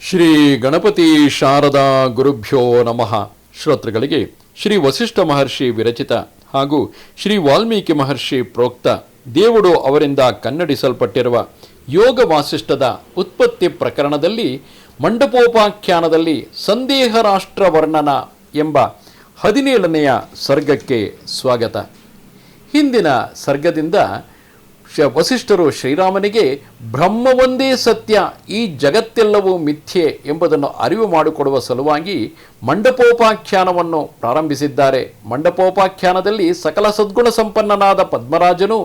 ಶ್ರೀ ಗಣಪತಿ ಶಾರದಾ ಗುರುಭ್ಯೋ ನಮಃ. ಶ್ರೋತೃಗಳಿಗೆ ಶ್ರೀ ವಸಿಷ್ಠ ಮಹರ್ಷಿ ವಿರಚಿತ ಹಾಗೂ ಶ್ರೀ ವಾಲ್ಮೀಕಿ ಮಹರ್ಷಿ ಪ್ರೋಕ್ತ ದೇವುಡು ಅವರಿಂದ ಕನ್ನಡಿಸಲ್ಪಟ್ಟಿರುವ ಯೋಗ ವಾಸಿಷ್ಠದ ಉತ್ಪತ್ತಿ ಪ್ರಕರಣದಲ್ಲಿ ಮಂಡಪೋಪಾಖ್ಯಾನದಲ್ಲಿ ಸಂದೇಹ ರಾಷ್ಟ್ರ ವರ್ಣನ ಎಂಬ ಹದಿನೇಳನೆಯ ಸರ್ಗಕ್ಕೆ ಸ್ವಾಗತ. ಹಿಂದಿನ ಸರ್ಗದಿಂದ ವಸಿಷ್ಠರು ಶ್ರೀರಾಮನಿಗೆ ಬ್ರಹ್ಮವೊಂದೇ ಸತ್ಯ, ಈ ಜಗತ್ತೆಲ್ಲವೂ ಮಿಥ್ಯೆ ಎಂಬುದನ್ನು ಅರಿವು ಮಾಡಿಕೊಡುವ ಸಲುವಾಗಿ ಮಂಡಪೋಪಾಖ್ಯಾನವನ್ನು ಪ್ರಾರಂಭಿಸಿದ್ದಾರೆ. ಮಂಡಪೋಪಾಖ್ಯಾನದಲ್ಲಿ ಸಕಲ ಸದ್ಗುಣ ಸಂಪನ್ನನಾದ ಪದ್ಮರಾಜನು,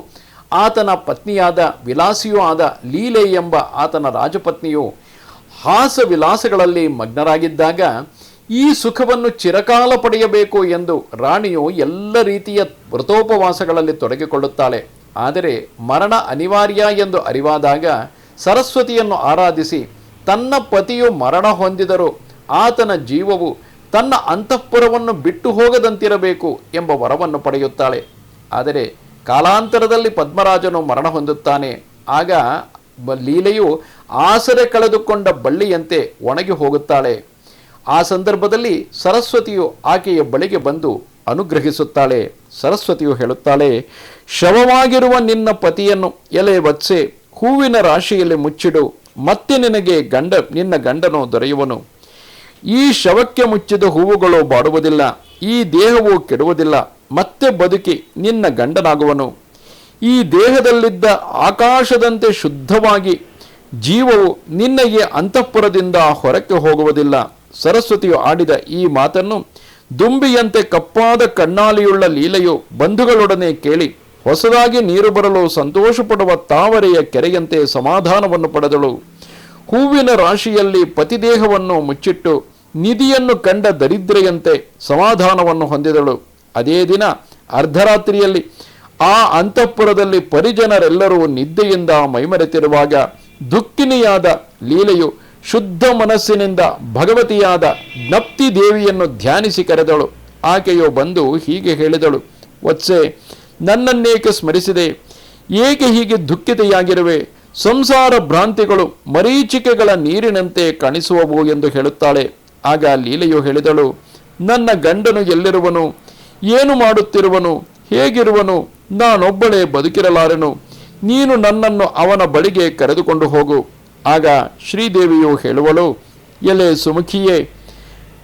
ಆತನ ಪತ್ನಿಯಾದ ವಿಲಾಸಿಯೂ ಆದ ಲೀಲೆ ಎಂಬ ಆತನ ರಾಜಪತ್ನಿಯು ಹಾಸ ವಿಲಾಸಗಳಲ್ಲಿ ಮಗ್ನರಾಗಿದ್ದಾಗ, ಈ ಸುಖವನ್ನು ಚಿರಕಾಲ ಪಡೆಯಬೇಕು ಎಂದು ರಾಣಿಯು ಎಲ್ಲ ರೀತಿಯ ವ್ರತೋಪವಾಸಗಳಲ್ಲಿ ತೊಡಗಿಕೊಳ್ಳುತ್ತಾಳೆ. ಆದರೆ ಮರಣ ಅನಿವಾರ್ಯ ಎಂದು ಅರಿವಾದಾಗ ಸರಸ್ವತಿಯನ್ನು ಆರಾಧಿಸಿ ತನ್ನ ಪತಿಯು ಮರಣ ಹೊಂದಿದರೂ ಆತನ ಜೀವವು ತನ್ನ ಅಂತಃಪುರವನ್ನು ಬಿಟ್ಟು ಹೋಗದಂತಿರಬೇಕು ಎಂಬ ವರವನ್ನು ಪಡೆಯುತ್ತಾಳೆ. ಆದರೆ ಕಾಲಾಂತರದಲ್ಲಿ ಪದ್ಮರಾಜನು ಮರಣ ಹೊಂದುತ್ತಾನೆ. ಆಗ ಲೀಲೆಯು ಆಸರೆ ಕಳೆದುಕೊಂಡ ಬಳ್ಳಿಯಂತೆ ಒಣಗಿ ಹೋಗುತ್ತಾಳೆ. ಆ ಸಂದರ್ಭದಲ್ಲಿ ಸರಸ್ವತಿಯು ಆಕೆಯ ಬಳಿಗೆ ಬಂದು ಅನುಗ್ರಹಿಸುತ್ತಾಳೆ. ಸರಸ್ವತಿಯು ಹೇಳುತ್ತಾಳೆ, ಶವವಾಗಿರುವ ನಿನ್ನ ಪತಿಯನ್ನು ಎಲೆ ವತ್ಸೆ ಹೂವಿನ ರಾಶಿಯಲ್ಲಿ ಮುಚ್ಚಿಡು. ಮತ್ತೆ ನಿನಗೆ ಗಂಡ, ನಿನ್ನ ಗಂಡನು ದೊರೆಯುವನು. ಈ ಶವಕ್ಕೆ ಮುಚ್ಚಿದ ಹೂವುಗಳು ಬಾಡುವುದಿಲ್ಲ, ಈ ದೇಹವು ಕೆಡುವುದಿಲ್ಲ. ಮತ್ತೆ ಬದುಕಿ ನಿನ್ನ ಗಂಡನಾಗುವನು. ಈ ದೇಹದಲ್ಲಿದ್ದ ಆಕಾಶದಂತೆ ಶುದ್ಧವಾಗಿ ಜೀವವು ನಿನ್ನಗೆ ಅಂತಃಪುರದಿಂದ ಹೊರಕ್ಕೆ ಹೋಗುವುದಿಲ್ಲ. ಸರಸ್ವತಿಯು ಆಡಿದ ಈ ಮಾತನ್ನು ದುಂಬಿಯಂತೆ ಕಪ್ಪಾದ ಕಣ್ಣಾಲಿಯುಳ್ಳ ಲೀಲೆಯು ಬಂಧುಗಳೊಡನೆ ಕೇಳಿ, ಹೊಸದಾಗಿ ನೀರು ಬರಲು ಸಂತೋಷಪಡುವ ತಾವರೆಯ ಕೆರೆಯಂತೆ ಸಮಾಧಾನವನ್ನು ಪಡೆದಳು. ಹೂವಿನ ರಾಶಿಯಲ್ಲಿ ಪತಿದೇಹವನ್ನು ಮುಚ್ಚಿಟ್ಟು ನಿಧಿಯನ್ನು ಕಂಡ ದರಿದ್ರೆಯಂತೆ ಸಮಾಧಾನವನ್ನು ಹೊಂದಿದಳು. ಅದೇ ದಿನ ಅರ್ಧರಾತ್ರಿಯಲ್ಲಿ ಆ ಅಂತಃಪುರದಲ್ಲಿ ಪರಿಜನರೆಲ್ಲರೂ ನಿದ್ದೆಯಿಂದ ಮೈಮರೆತಿರುವಾಗ ದುಃಖಿನಿಯಾದ ಲೀಲೆಯು ಶುದ್ಧ ಮನಸ್ಸಿನಿಂದ ಭಗವತಿಯಾದ ಜ್ಞಪ್ತಿ ದೇವಿಯನ್ನು ಧ್ಯಾನಿಸಿ ಕರೆದಳು. ಆಕೆಯೋ ಬಂದು ಹೀಗೆ ಹೇಳಿದಳು. ವತ್ಸೆ, ನನ್ನನ್ನೇಕೆ ಸ್ಮರಿಸಿದೆ? ಏಕೆ ಹೀಗೆ ದುಃಖಿತೆಯಾಗಿರುವೆ? ಸಂಸಾರ ಭ್ರಾಂತಿಗಳು ಮರೀಚಿಕೆಗಳ ನೀರಿನಂತೆ ಕಾಣಿಸುವವು ಎಂದು ಹೇಳುತ್ತಾಳೆ. ಆಗ ಲೀಲೆಯು ಹೇಳಿದಳು, ನನ್ನ ಗಂಡನು ಎಲ್ಲಿರುವನು? ಏನು ಮಾಡುತ್ತಿರುವನು? ಹೇಗಿರುವನು? ನಾನೊಬ್ಬಳೇ ಬದುಕಿರಲಾರೆನು? ನೀನು ನನ್ನನ್ನು ಅವನ ಬಳಿಗೆ ಕರೆದುಕೊಂಡು ಹೋಗು. ಆಗ ಶ್ರೀದೇವಿಯು ಹೇಳುವಳು, ಎಲೆ ಸುಮುಖಿಯೇ,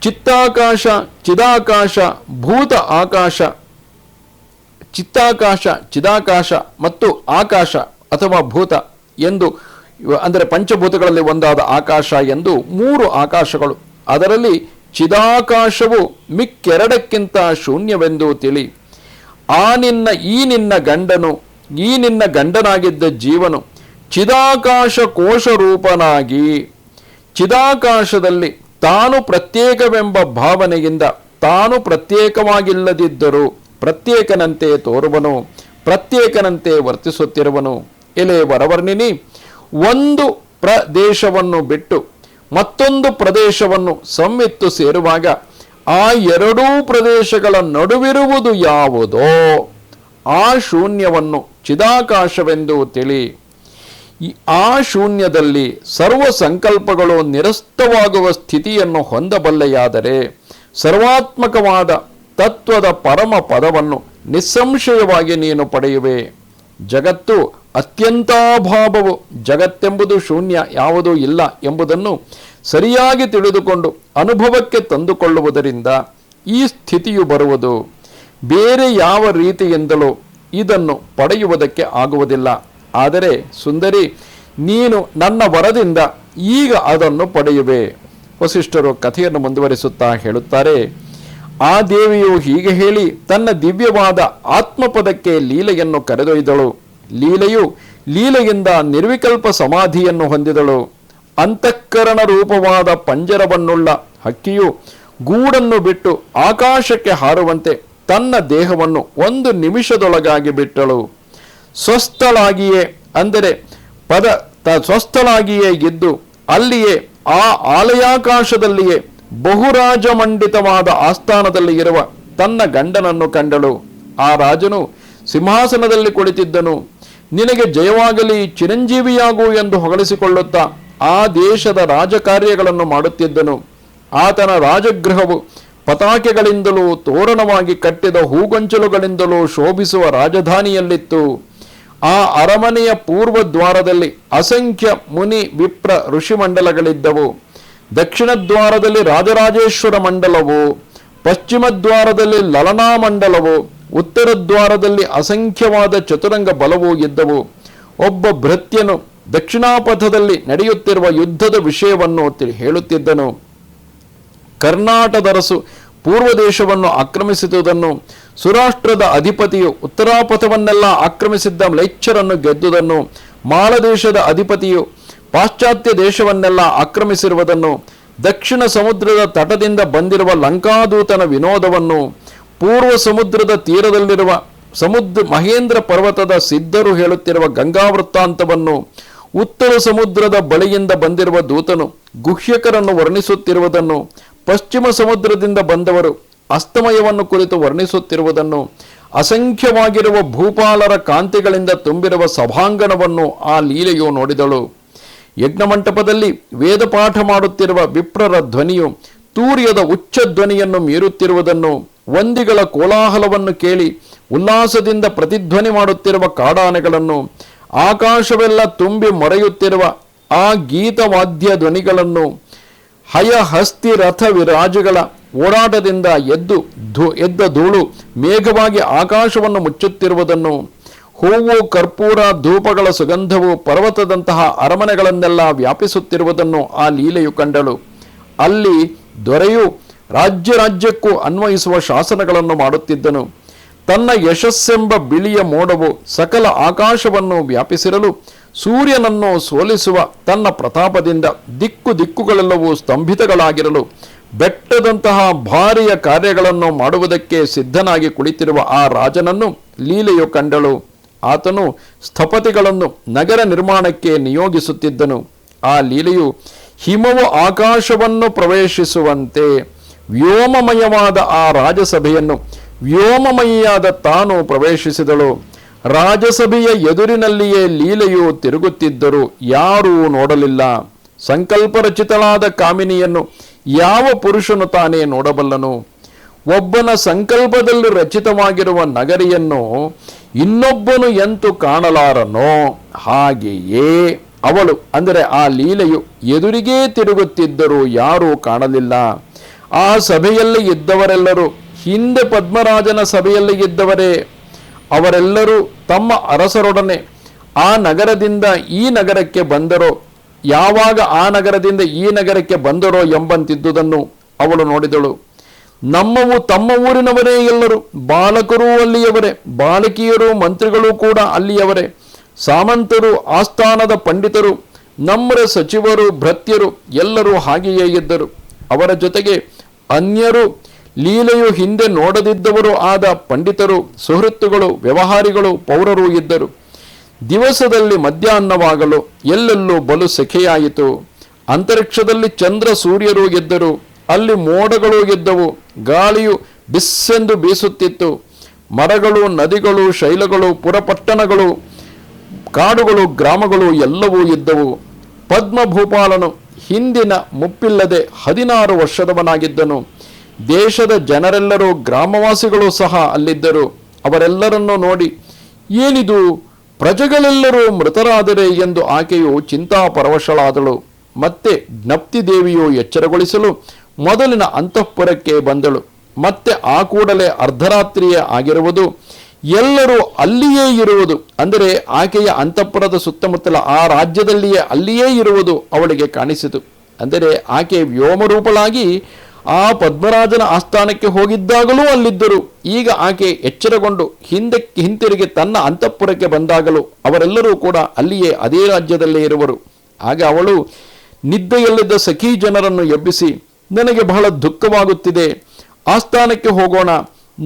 ಚಿತ್ತಾಕಾಶ, ಚಿದಾಕಾಶ, ಭೂತ ಆಕಾಶ, ಚಿತ್ತಾಕಾಶ, ಚಿದಾಕಾಶ ಮತ್ತು ಆಕಾಶ ಅಥವಾ ಭೂತ ಎಂದು, ಅಂದರೆ ಪಂಚಭೂತಗಳಲ್ಲಿ ಒಂದಾದ ಆಕಾಶ ಎಂದು ಮೂರು ಆಕಾಶಗಳು. ಅದರಲ್ಲಿ ಚಿದಾಕಾಶವು ಮಿಕ್ಕೆರಡಕ್ಕಿಂತ ಶೂನ್ಯವೆಂದು ತಿಳಿ. ಆ ನಿನ್ನ, ಈ ನಿನ್ನ ಗಂಡನು, ಈ ನಿನ್ನ ಗಂಡನಾಗಿದ್ದ ಜೀವನು ಚಿದಾಕಾಶ ಕೋಶ ರೂಪನಾಗಿ ಚಿದಾಕಾಶದಲ್ಲಿ ತಾನು ಪ್ರತ್ಯೇಕವೆಂಬ ಭಾವನೆಯಿಂದ ತಾನು ಪ್ರತ್ಯೇಕವಾಗಿಲ್ಲದಿದ್ದರೂ ಪ್ರತ್ಯೇಕನಂತೆ ತೋರುವನು, ಪ್ರತ್ಯೇಕನಂತೆ ವರ್ತಿಸುತ್ತಿರುವನು. ಎಲೆ ವರವರ್ಣಿನಿ, ಒಂದು ಪ್ರದೇಶವನ್ನು ಬಿಟ್ಟು ಮತ್ತೊಂದು ಪ್ರದೇಶವನ್ನು ಸಂವಿತ್ತು ಸೇರುವಾಗ ಆ ಎರಡೂ ಪ್ರದೇಶಗಳ ನಡುವಿರುವುದು ಯಾವುದೋ? ಆ ಶೂನ್ಯವನ್ನು ಚಿದಾಕಾಶವೆಂದು ತಿಳಿ. ಆ ಶೂನ್ಯದಲ್ಲಿ ಸರ್ವ ಸಂಕಲ್ಪಗಳು ನಿರಸ್ತವಾಗುವ ಸ್ಥಿತಿಯನ್ನು ಹೊಂದಬಲ್ಲೆಯಾದರೆ ಸರ್ವಾತ್ಮಕವಾದ ತತ್ವದ ಪರಮ ಪದವನ್ನು ನಿಸ್ಸಂಶಯವಾಗಿ ನೀನು ಪಡೆಯುವೆ. ಜಗತ್ತು ಅತ್ಯಂತಾಭಾವವು ಜಗತ್ತೆಂಬುದು ಶೂನ್ಯ ಯಾವುದೂ ಇಲ್ಲ ಎಂಬುದನ್ನು ಸರಿಯಾಗಿ ತಿಳಿದುಕೊಂಡು ಅನುಭವಕ್ಕೆ ತಂದುಕೊಳ್ಳುವುದರಿಂದ ಈ ಸ್ಥಿತಿಯು ಬರುವುದು. ಬೇರೆ ಯಾವ ರೀತಿಯಿಂದಲೂ ಇದನ್ನು ಪಡೆಯುವುದಕ್ಕೆ ಆಗುವುದಿಲ್ಲ. ಆದರೆ ಸುಂದರಿ, ನೀನು ನನ್ನ ವರದಿಂದ ಈಗ ಅದನ್ನು ಪಡೆಯುವೆ. ವಸಿಷ್ಠರು ಕಥೆಯನ್ನು ಮುಂದುವರಿಸುತ್ತಾ ಹೇಳುತ್ತಾರೆ, ಆ ದೇವಿಯು ಹೀಗೆ ಹೇಳಿ ತನ್ನ ದಿವ್ಯವಾದ ಆತ್ಮಪದಕ್ಕೆ ಲೀಲೆಯನ್ನು ಕರೆದೊಯ್ದಳು. ಲೀಲೆಯು ಲೀಲೆಯಿಂದ ನಿರ್ವಿಕಲ್ಪ ಸಮಾಧಿಯನ್ನು ಹೊಂದಿದಳು. ಅಂತಃಕರಣ ರೂಪವಾದ ಪಂಜರವನ್ನುಳ್ಳ ಹಕ್ಕಿಯು ಗೂಡನ್ನು ಬಿಟ್ಟು ಆಕಾಶಕ್ಕೆ ಹಾರುವಂತೆ ತನ್ನ ದೇಹವನ್ನು ಒಂದು ನಿಮಿಷದೊಳಗಾಗಿ ಬಿಟ್ಟಳು. ಸ್ವಸ್ಥಳಾಗಿಯೇ, ಅಂದರೆ ಪದ ತ ಸ್ವಸ್ಥಳಾಗಿಯೇ ಇದ್ದು ಅಲ್ಲಿಯೇ, ಆ ಆಲಯಾಕಾಶದಲ್ಲಿಯೇ ಬಹುರಾಜಮಂಡಿತವಾದ ಆಸ್ಥಾನದಲ್ಲಿ ಇರುವ ತನ್ನ ಗಂಡನನ್ನು ಕಂಡಳು. ಆ ರಾಜನು ಸಿಂಹಾಸನದಲ್ಲಿ ಕುಳಿತಿದ್ದನು. ನಿನಗೆ ಜಯವಾಗಲಿ, ಚಿರಂಜೀವಿಯಾಗು ಎಂದು ಹೊಗಳಿಸಿಕೊಳ್ಳುತ್ತಾ ಆ ದೇಶದ ರಾಜಕಾರ್ಯಗಳನ್ನು ಮಾಡುತ್ತಿದ್ದನು. ಆತನ ರಾಜಗೃಹವು ಪತಾಕೆಗಳಿಂದಲೂ ತೋರಣವಾಗಿ ಕಟ್ಟಿದ ಹೂಗೊಂಚಲುಗಳಿಂದಲೂ ಶೋಭಿಸುವ ರಾಜಧಾನಿಯಲ್ಲಿತ್ತು. ಆ ಅರಮನೆಯ ಪೂರ್ವ ದ್ವಾರದಲ್ಲಿ ಅಸಂಖ್ಯ ಮುನಿ ವಿಪ್ರ ಋಷಿಮಂಡಲಗಳಿದ್ದವು ದಕ್ಷಿಣ ದ್ವಾರದಲ್ಲಿ ರಾಜರಾಜೇಶ್ವರ ಮಂಡಲವು, ಪಶ್ಚಿಮ ದ್ವಾರದಲ್ಲಿ ಲಲನಾ ಮಂಡಲವು, ಉತ್ತರ ದ್ವಾರದಲ್ಲಿ ಅಸಂಖ್ಯವಾದ ಚತುರಂಗ ಬಲವೂ ಇದ್ದವು. ಒಬ್ಬ ಭೃತ್ಯನು ದಕ್ಷಿಣಾಪಥದಲ್ಲಿ ನಡೆಯುತ್ತಿರುವ ಯುದ್ಧದ ವಿಷಯವನ್ನು ಹೇಳುತ್ತಿದ್ದನು. ಹೇಳುತ್ತಿದ್ದನು ಕರ್ನಾಟದರಸು ಪೂರ್ವ ದೇಶವನ್ನು ಆಕ್ರಮಿಸಿದುದನ್ನು ಸುರಾಷ್ಟ್ರದ ಅಧಿಪತಿಯು ಉತ್ತರಾಪಥವನ್ನೆಲ್ಲ ಆಕ್ರಮಿಸಿದ್ದ ಮ್ಲೇಚ್ಛರನ್ನು ಗೆದ್ದುದನ್ನು, ಮಾಳದೇಶದ ಅಧಿಪತಿಯು ಪಾಶ್ಚಾತ್ಯ ದೇಶವನ್ನೆಲ್ಲ ಆಕ್ರಮಿಸಿರುವುದನ್ನು, ದಕ್ಷಿಣ ಸಮುದ್ರದ ತಟದಿಂದ ಬಂದಿರುವ ಲಂಕಾದೂತನ ವಿನೋದವನ್ನು, ಪೂರ್ವ ಸಮುದ್ರದ ತೀರದಲ್ಲಿರುವ ಸಮುದ್ರ, ಮಹೇಂದ್ರ ಪರ್ವತದ ಸಿದ್ಧರು ಹೇಳುತ್ತಿರುವ ಗಂಗಾ ವೃತ್ತಾಂತವನ್ನು ಉತ್ತರ ಸಮುದ್ರದ ಬಳಿಯಿಂದ ಬಂದಿರುವ ದೂತನು ಗುಹ್ಯಕರನ್ನು ವರ್ಣಿಸುತ್ತಿರುವುದನ್ನು, ಪಶ್ಚಿಮ ಸಮುದ್ರದಿಂದ ಬಂದವರು ಅಸ್ತಮಯವನ್ನು ಕುರಿತು ವರ್ಣಿಸುತ್ತಿರುವುದನ್ನು, ಅಸಂಖ್ಯವಾಗಿರುವ ಭೂಪಾಲರ ಕಾಂತಿಗಳಿಂದ ತುಂಬಿರುವ ಸಭಾಂಗಣವನ್ನು ಆ ಲೀಲೆಯು ನೋಡಿದಳು. ಯಜ್ಞಮಂಟಪದಲ್ಲಿ ವೇದ ಪಾಠ ಮಾಡುತ್ತಿರುವ ವಿಪ್ರರ ಧ್ವನಿಯು, ತೂರ್ಯದ ಉಚ್ಚ ಧ್ವನಿಯನ್ನು ಮೀರುತ್ತಿರುವುದನ್ನು, ವಂದಿಗಳ ಕೋಲಾಹಲವನ್ನು ಕೇಳಿ ಉಲ್ಲಾಸದಿಂದ ಪ್ರತಿಧ್ವನಿ ಮಾಡುತ್ತಿರುವ ಕಾಡಾನೆಗಳನ್ನು, ಆಕಾಶವೆಲ್ಲ ತುಂಬಿ ಮೊರೆಯುತ್ತಿರುವ ಆ ಗೀತವಾದ್ಯ ಧ್ವನಿಗಳನ್ನು, ಹಯಹಸ್ತಿ ರಥ ವಿರಾಜಗಳ ಓಡಾಟದಿಂದ ಎದ್ದು ಧೂ, ಎದ್ದ ಧೂಳು ಮೇಘವಾಗಿ ಆಕಾಶವನ್ನು ಮುಚ್ಚುತ್ತಿರುವುದನ್ನು, ಹೂವು, ಕರ್ಪೂರ, ಧೂಪಗಳ ಸುಗಂಧವು ಪರ್ವತದಂತಹ ಅರಮನೆಗಳನ್ನೆಲ್ಲ ವ್ಯಾಪಿಸುತ್ತಿರುವುದನ್ನು ಆ ಲೀಲೆಯು ಕಂಡಳು. ಅಲ್ಲಿ ದೊರೆಯು ರಾಜ್ಯ ರಾಜ್ಯಕ್ಕೂ ಅನ್ವಯಿಸುವ ಶಾಸನಗಳನ್ನು ಮಾಡುತ್ತಿದ್ದನು. ತನ್ನ ಯಶಸ್ಸೆಂಬ ಬಿಳಿಯ ಮೋಡವು ಸಕಲ ಆಕಾಶವನ್ನು ವ್ಯಾಪಿಸಿರಲು ಸೂರ್ಯನನ್ನು ಸೋಲಿಸುವ ತನ್ನ ಪ್ರತಾಪದಿಂದ ದಿಕ್ಕು ದಿಕ್ಕುಗಳೆಲ್ಲವೂ ಸ್ತಂಭಿತಗಳಾಗಿರಲು ಬೆಟ್ಟದಂತಹ ಭಾರಿಯ ಕಾರ್ಯಗಳನ್ನು ಮಾಡುವುದಕ್ಕೆ ಸಿದ್ಧನಾಗಿ ಕುಳಿತಿರುವ ಆ ರಾಜನನ್ನು ಲೀಲೆಯು ಕಂಡಳು. ಆತನು ಸ್ಥಪತಿಗಳನ್ನು ನಗರ ನಿರ್ಮಾಣಕ್ಕೆ ನಿಯೋಗಿಸುತ್ತಿದ್ದನು. ಆ ಲೀಲೆಯು ಹಿಮವು ಆಕಾಶವನ್ನು ಪ್ರವೇಶಿಸುವಂತೆ ವ್ಯೋಮಮಯವಾದ ಆ ರಾಜಸಭೆಯನ್ನು ವ್ಯೋಮಮಯಿಯಾದ ತಾನು ಪ್ರವೇಶಿಸಿದಳು. ರಾಜಸಭೆಯ ಎದುರಿನಲ್ಲಿಯೇ ಲೀಲೆಯು ತಿರುಗುತ್ತಿದ್ದರು ಯಾರೂ ನೋಡಲಿಲ್ಲ. ಸಂಕಲ್ಪರಚಿತಳಾದ ಕಾಮಿನಿಯನ್ನು ಯಾವ ಪುರುಷನು ತಾನೇ ನೋಡಬಲ್ಲನು, ಒಬ್ಬನ ಸಂಕಲ್ಪದಲ್ಲಿ ರಚಿತವಾಗಿರುವ ನಗರಿಯನ್ನು ಇನ್ನೊಬ್ಬನು ಎಂತು ಕಾಣಲಾರನೋ, ಹಾಗೆಯೇ ಅವಳು. ಅಂದರೆ ಆ ಲೀಲೆಯು ಎದುರಿಗೇ ತಿರುಗುತ್ತಿದ್ದರೂ ಯಾರೂ ಕಾಣಲಿಲ್ಲ. ಆ ಸಭೆಯಲ್ಲಿ ಇದ್ದವರೆಲ್ಲರೂ, ಹಿಂದೆ ಪದ್ಮರಾಜನ ಸಭೆಯಲ್ಲಿ ಇದ್ದವರೇ, ಅವರೆಲ್ಲರೂ ತಮ್ಮ ಅರಸರೊಡನೆ ಆ ನಗರದಿಂದ ಈ ನಗರಕ್ಕೆ ಬಂದರೋ. ಯಾವಾಗ ಆ ನಗರದಿಂದ ಈ ನಗರಕ್ಕೆ ಬಂದರೋ ಎಂಬಂತಿದ್ದುದನ್ನು ಅವಳು ನೋಡಿದಳು. ನಮ್ಮವು ತಮ್ಮ ಊರಿನವರೇ ಎಲ್ಲರೂ, ಬಾಲಕರೂ ಅಲ್ಲಿಯವರೇ, ಬಾಲಕಿಯರು ಮಂತ್ರಿಗಳು ಕೂಡ ಅಲ್ಲಿಯವರೇ. ಸಾಮಂತರು, ಆಸ್ಥಾನದ ಪಂಡಿತರು, ನಮ್ಮರ ಸಚಿವರು ಭೃತ್ಯರು ಎಲ್ಲರೂ ಹಾಗೆಯೇ ಇದ್ದರು. ಅವರ ಜೊತೆಗೆ ಅನ್ಯರು, ಲೀಲೆಯು ಹಿಂದೆ ನೋಡದಿದ್ದವರು ಆದ ಪಂಡಿತರು, ಸುಹೃತ್ತುಗಳು, ವ್ಯವಹಾರಿಗಳು, ಪೌರರು ಇದ್ದರು. ದಿವಸದಲ್ಲಿ ಮಧ್ಯಾಹ್ನವಾಗಲು ಎಲ್ಲೆಲ್ಲೂ ಬಲು ಸೆಖೆಯಾಯಿತು ಅಂತರಿಕ್ಷದಲ್ಲಿ ಚಂದ್ರ ಸೂರ್ಯರು ಗೆದ್ದರು. ಅಲ್ಲಿ ಮೋಡಗಳು ಗೆದ್ದವು. ಗಾಳಿಯು ಬಿಸ್ಸೆಂದು ಬೀಸುತ್ತಿತ್ತು. ಮರಗಳು, ನದಿಗಳು, ಶೈಲಗಳು, ಪುರಪಟ್ಟಣಗಳು, ಕಾಡುಗಳು, ಗ್ರಾಮಗಳು ಎಲ್ಲವೂ ಇದ್ದವು. ಪದ್ಮಭೂಪಾಲನು ಹಿಂದಿನ ಮುಪ್ಪಿಲ್ಲದೆ ಹದಿನಾರು ವರ್ಷದವನಾಗಿದ್ದನು. ದೇಶದ ಜನರೆಲ್ಲರೂ ಗ್ರಾಮವಾಸಿಗಳು ಸಹ ಅಲ್ಲಿದ್ದರು. ಅವರೆಲ್ಲರನ್ನು ನೋಡಿ, ಏನಿದು? ಪ್ರಜೆಗಳೆಲ್ಲರೂ ಮೃತರಾದರೆ ಎಂದು ಆಕೆಯು ಚಿಂತಾಪರವಶಳಾದಳು. ಮತ್ತೆ ಜ್ಞಪ್ತಿ ದೇವಿಯು ಎಚ್ಚರಗೊಳಿಸಲು ಮೊದಲಿನ ಅಂತಃಪುರಕ್ಕೆ ಬಂದಳು. ಮತ್ತೆ ಆ ಕೂಡಲೇ ಅರ್ಧರಾತ್ರಿಯೇ ಆಗಿರುವುದು. ಎಲ್ಲರೂ ಅಲ್ಲಿಯೇ ಇರುವುದು. ಅಂದರೆ ಆಕೆಯ ಅಂತಃಪುರದ ಸುತ್ತಮುತ್ತಲ ಆ ರಾಜ್ಯದಲ್ಲಿಯೇ ಅಲ್ಲಿಯೇ ಇರುವುದು ಅವಳಿಗೆ ಕಾಣಿಸಿತು. ಅಂದರೆ ಆಕೆ ವ್ಯೋಮರೂಪಳಾಗಿ ಆ ಪದ್ಮರಾಜನ ಆಸ್ಥಾನಕ್ಕೆ ಹೋಗಿದ್ದಾಗಲೂ ಅಲ್ಲಿದ್ದರು. ಈಗ ಆಕೆ ಎಚ್ಚರಗೊಂಡು ಹಿಂದಕ್ಕೆ ಹಿಂತಿರುಗಿ ತನ್ನ ಅಂತಃಪುರಕ್ಕೆ ಬಂದಾಗಲೂ ಅವರೆಲ್ಲರೂ ಕೂಡ ಅಲ್ಲಿಯೇ ಅದೇ ರಾಜ್ಯದಲ್ಲೇ ಇರುವರು. ಆಗ ಅವಳು ನಿದ್ದೆಯಲ್ಲಿದ್ದ ಸಖಿ ಜನರನ್ನು ಎಬ್ಬಿಸಿ, ನನಗೆ ಬಹಳ ದುಃಖವಾಗುತ್ತಿದೆ. ಆಸ್ಥಾನಕ್ಕೆ ಹೋಗೋಣ.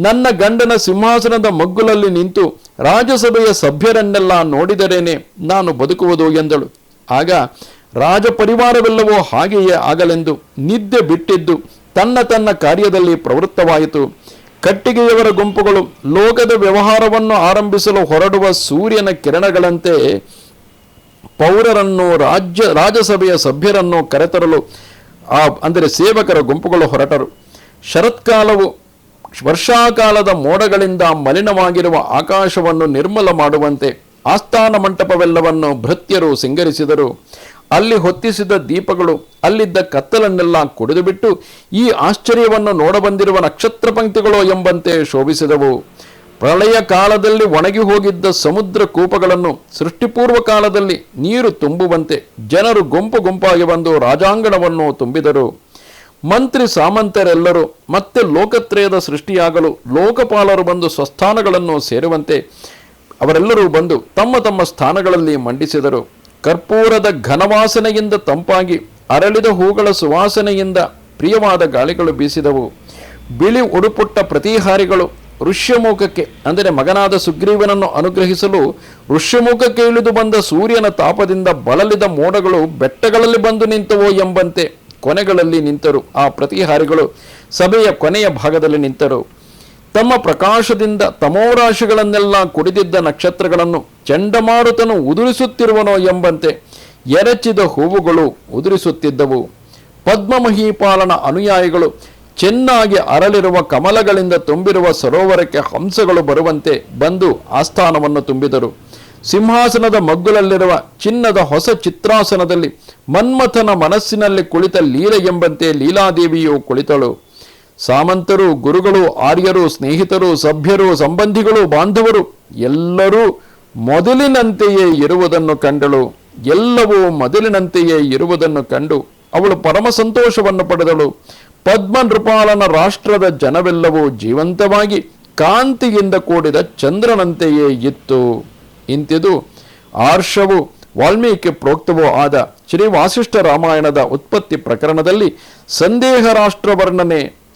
ನನ್ನ ಗಂಡನ ಸಿಂಹಾಸನದ ಮಗ್ಗುಲಲ್ಲಿ ನಿಂತು ರಾಜಸಭೆಯ ಸಭ್ಯರನ್ನೆಲ್ಲ ನೋಡಿದರೇನೆ ನಾನು ಬದುಕುವುದು ಎಂದಳು. ಆಗ ರಾಜಪರಿವಾರವೆಲ್ಲವೋ ಹಾಗೆಯೇ ಆಗಲೆಂದು ನಿದ್ದೆ ಬಿಟ್ಟಿದ್ದು. ತನ್ನ ತನ್ನ ಕಾರ್ಯದಲ್ಲಿ ಪ್ರವೃತ್ತವಾಯಿತು. ಕಟ್ಟಿಗೆಯವರ ಗುಂಪುಗಳು ಲೋಕದ ವ್ಯವಹಾರವನ್ನು ಆರಂಭಿಸಲು ಹೊರಡುವ ಸೂರ್ಯನ ಕಿರಣಗಳಂತೆ ಪೌರರನ್ನು ರಾಜ್ಯ ರಾಜ್ಯಸಭೆಯ ಸಭ್ಯರನ್ನು ಕರೆತರಲು, ಆ, ಅಂದರೆ ಸೇವಕರ ಗುಂಪುಗಳು ಹೊರಟರು. ಶರತ್ಕಾಲವು ವರ್ಷಾಕಾಲದ ಮೋಡಗಳಿಂದ ಮಲಿನವಾಗಿರುವ ಆಕಾಶವನ್ನು ನಿರ್ಮಲ ಮಾಡುವಂತೆ ಆಸ್ಥಾನ ಮಂಟಪವೆಲ್ಲವನ್ನು ಭೃತ್ಯರು ಸಿಂಗರಿಸಿದರು. ಅಲ್ಲಿ ಹೊತ್ತಿಸಿದ ದೀಪಗಳು, ಅಲ್ಲಿದ್ದ ಕತ್ತಲನ್ನೆಲ್ಲ ಕುಡಿದುಬಿಟ್ಟು ಈ ಆಶ್ಚರ್ಯವನ್ನು ನೋಡಬಂದಿರುವ ನಕ್ಷತ್ರ ಪಂಕ್ತಿಗಳು ಎಂಬಂತೆ ಶೋಭಿಸಿದವು. ಪ್ರಳಯ ಕಾಲದಲ್ಲಿ ಒಣಗಿ ಹೋಗಿದ್ದ ಸಮುದ್ರ ಕೂಪಗಳನ್ನು ಸೃಷ್ಟಿಪೂರ್ವ ಕಾಲದಲ್ಲಿ ನೀರು ತುಂಬುವಂತೆ ಜನರು ಗುಂಪು ಗುಂಪಾಗಿ ಬಂದು ರಾಜಾಂಗಣವನ್ನು ತುಂಬಿದರು. ಮಂತ್ರಿ ಸಾಮಂತರೆಲ್ಲರೂ ಮತ್ತೆ ಲೋಕತ್ರಯದ ಸೃಷ್ಟಿಯಾಗಲು ಲೋಕಪಾಲರು ಬಂದು ಸ್ವಸ್ಥಾನಗಳನ್ನು ಸೇರುವಂತೆ ಅವರೆಲ್ಲರೂ ಬಂದು ತಮ್ಮ ತಮ್ಮ ಸ್ಥಾನಗಳಲ್ಲಿ ಮಂಡಿಸಿದರು. ಕರ್ಪೂರದ ಘನವಾಸನೆಯಿಂದ ತಂಪಾಗಿ ಅರಳಿದ ಹೂಗಳ ಸುವಾಸನೆಯಿಂದ ಪ್ರಿಯವಾದ ಗಾಳಿಗಳು ಬೀಸಿದವು. ಬಿಳಿ ಉಡುಪುಟ್ಟ ಪ್ರತಿಹಾರಿಗಳು ಋಷ್ಯಮುಖಕ್ಕೆ, ಅಂದರೆ ಮಗನಾದ ಸುಗ್ರೀವನನ್ನು ಅನುಗ್ರಹಿಸಲು ಋಷ್ಯಮುಖಕ್ಕೆ ಇಳಿದು ಬಂದ ಸೂರ್ಯನ ತಾಪದಿಂದ ಬಳಲಿದ ಮೋಡಗಳು ಬೆಟ್ಟಗಳಲ್ಲಿ ಬಂದು ನಿಂತವೋ ಎಂಬಂತೆ ಕೊನೆಗಳಲ್ಲಿ ನಿಂತರು. ಆ ಪ್ರತಿಹಾರಿಗಳು ಸಭೆಯ ಕೊನೆಯ ಭಾಗದಲ್ಲಿ ನಿಂತರು. ತಮ್ಮ ಪ್ರಕಾಶದಿಂದ ತಮೋರಾಶಿಗಳನ್ನೆಲ್ಲ ಕುಡಿದಿದ್ದ ನಕ್ಷತ್ರಗಳನ್ನು ಚಂಡಮಾರುತನು ಉದುರಿಸುತ್ತಿರುವನೋ ಎಂಬಂತೆ ಎರಚಿದ ಹೂವುಗಳು ಉದುರಿಸುತ್ತಿದ್ದವು. ಪದ್ಮಮಹೀಪಾಲನ ಅನುಯಾಯಿಗಳು ಚೆನ್ನಾಗಿ ಅರಳಿರುವ ಕಮಲಗಳಿಂದ ತುಂಬಿರುವ ಸರೋವರಕ್ಕೆ ಹಂಸಗಳು ಬರುವಂತೆ ಬಂದು ಆಸ್ಥಾನವನ್ನು ತುಂಬಿದರು. ಸಿಂಹಾಸನದ ಮಗ್ಗುಲಲ್ಲಿರುವ ಚಿನ್ನದ ಹೊಸ ಚಿತ್ರಾಸನದಲ್ಲಿ ಮನ್ಮಥನ ಮನಸ್ಸಿನಲ್ಲಿ ಕುಳಿತ ಲೀಲೆ ಎಂಬಂತೆ ಲೀಲಾದೇವಿಯು ಕುಳಿತಳು. ಸಾಮಂತರು, ಗುರುಗಳು, ಆರ್ಯರು, ಸ್ನೇಹಿತರು, ಸಭ್ಯರು, ಸಂಬಂಧಿಗಳು, ಬಾಂಧವರು, ಎಲ್ಲರೂ ಮೊದಲಿನಂತೆಯೇ ಇರುವುದನ್ನು ಕಂಡಳು. ಎಲ್ಲವೂ ಮೊದಲಿನಂತೆಯೇ ಇರುವುದನ್ನು ಕಂಡು ಅವಳು ಪರಮ ಸಂತೋಷವನ್ನು ಪಡೆದಳು. ಪದ್ಮ ನೃಪಾಲನ ರಾಷ್ಟ್ರದ ಜನವೆಲ್ಲವೂ ಜೀವಂತವಾಗಿ ಕಾಂತಿಯಿಂದ ಕೂಡಿದ ಚಂದ್ರನಂತೆಯೇ ಇತ್ತು. ಇಂತಿದು ಆರ್ಷವು ವಾಲ್ಮೀಕಿ ಪ್ರೋಕ್ತವೋ ಆದ ಶ್ರೀ ವಾಸಿಷ್ಠ ರಾಮಾಯಣದ ಉತ್ಪತ್ತಿ ಪ್ರಕರಣದಲ್ಲಿ ಸಂದೇಹ ರಾಷ್ಟ್ರ ವರ್ಣನೆ